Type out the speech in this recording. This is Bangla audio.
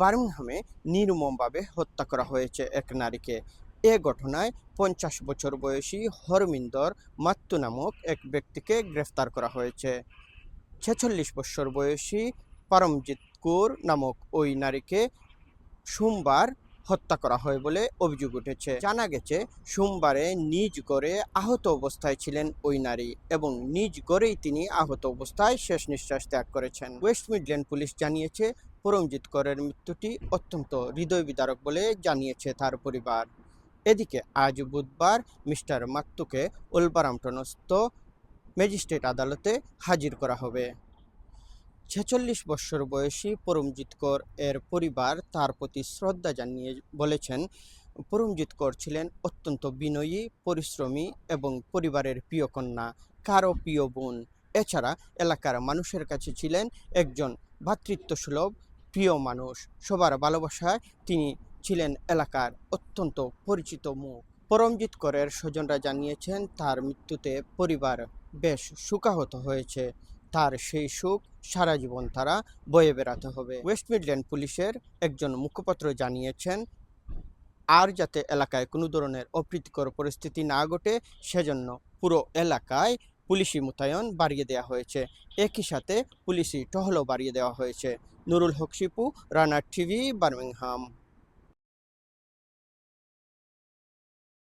বার্মিংহামে নির্মমভাবে হত্যা করা হয়েছে এক নারীকে। এ ঘটনায় পঞ্চাশ বছর বয়সী হরমিন্দর মাত্তু নামক এক ব্যক্তিকে গ্রেফতার করা হয়েছে। ছেচল্লিশ বছর বয়সী পরমজিৎ কৌর নামক ওই নারীকে সোমবার হত্যা করা হয় বলে অভিযোগ উঠেছে। জানা গেছে, সোমবারে নিজ গড়ে আহত অবস্থায় ছিলেন ওই নারী এবং নিজ গড়েই তিনি আহত অবস্থায় শেষ নিঃশ্বাস ত্যাগ করেছেন। ওয়েস্ট মিডল্যান্ড পুলিশ জানিয়েছে পরমজিৎ করের মৃত্যুটি অত্যন্ত হৃদয় বিদারক বলে জানিয়েছে তার পরিবার। এদিকে আজ বুধবার মিস্টার মাত্তুকে ওলবারামটনস্থ ম্যাজিস্ট্রেট আদালতে হাজির করা হবে। ছেচল্লিশ বৎসর বয়সী পরমজিৎ কর এর পরিবার তার প্রতি শ্রদ্ধা জানিয়ে বলেছেন, পরমজিৎ কর ছিলেন অত্যন্ত বিনয়ী, পরিশ্রমী এবং পরিবারের প্রিয় কন্যা কারও প্রিয় বোন। এছাড়া এলাকার মানুষের কাছে ছিলেন একজন ভ্রাতৃত্বসুলভ প্রিয় মানুষ, সবার ভালোবাসায় তিনি ছিলেন এলাকার অত্যন্ত পরিচিত মুখ। পরমজিৎ করের স্বজনরা জানিয়েছেন, তার মৃত্যুতে পরিবার বেশ শোকাহত হয়েছে। তার সেই সুখ সারা জীবন তারা বয়ে বেড়াতে হবে। ওয়েস্ট মিডল্যান্ড পুলিশের একজন মুখপাত্র জানিয়েছেন, আর যাতে এলাকায় কোনো ধরনের অপ্রীতিকর পরিস্থিতি না ঘটে, সেজন্য পুরো এলাকায় পুলিশি মোতায়েন বাড়িয়ে দেওয়া হয়েছে। একই সাথে পুলিশি টহলও বাড়িয়ে দেওয়া হয়েছে। Nurul Haque Shipu runner TV, Birmingham.